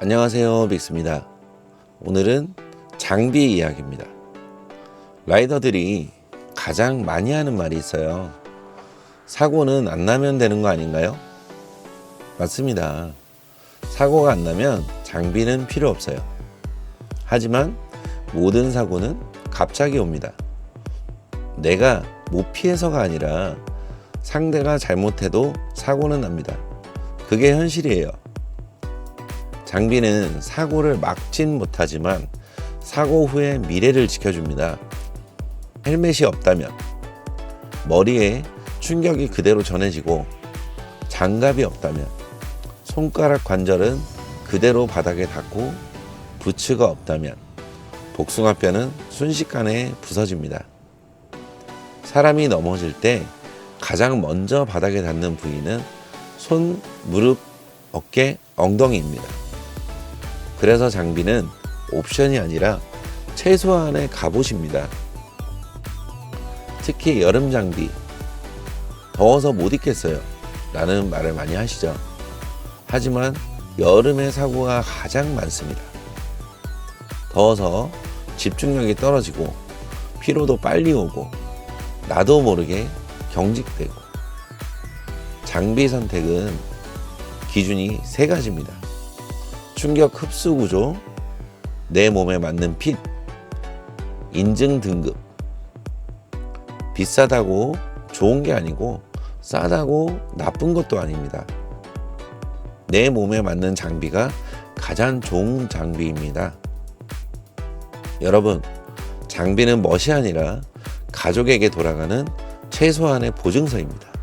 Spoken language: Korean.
안녕하세요 빅스입니다. 오늘은 장비 이야기입니다. 라이더들이 가장 많이 하는 말이 있어요. 사고는 안 나면 되는 거 아닌가요? 맞습니다. 사고가 안 나면 장비는 필요 없어요. 하지만 모든 사고는 갑자기 옵니다. 내가 못 피해서가 아니라 상대가 잘못해도 사고는 납니다. 그게 현실이에요 장비는 사고를 막진 못하지만 사고 후의 미래를 지켜줍니다. 헬멧이 없다면 머리에 충격이 그대로 전해지고 장갑이 없다면 손가락 관절은 그대로 바닥에 닿고 부츠가 없다면 복숭아뼈는 순식간에 부서집니다. 사람이 넘어질 때 가장 먼저 바닥에 닿는 부위는 손, 무릎, 어깨, 엉덩이입니다. 그래서 장비는 옵션이 아니라 최소한의 갑옷입니다. 특히 여름 장비. 더워서 못 입겠어요. 라는 말을 많이 하시죠. 하지만 여름에 사고가 가장 많습니다. 더워서 집중력이 떨어지고 피로도 빨리 오고 나도 모르게 경직되고 장비 선택은 기준이 세 가지입니다. 충격 흡수 구조, 내 몸에 맞는 핏, 인증 등급. 비싸다고 좋은 게 아니고 싸다고 나쁜 것도 아닙니다. 내 몸에 맞는 장비가 가장 좋은 장비입니다. 여러분, 장비는 멋이 아니라 가족에게 돌아가는 최소한의 보증서입니다.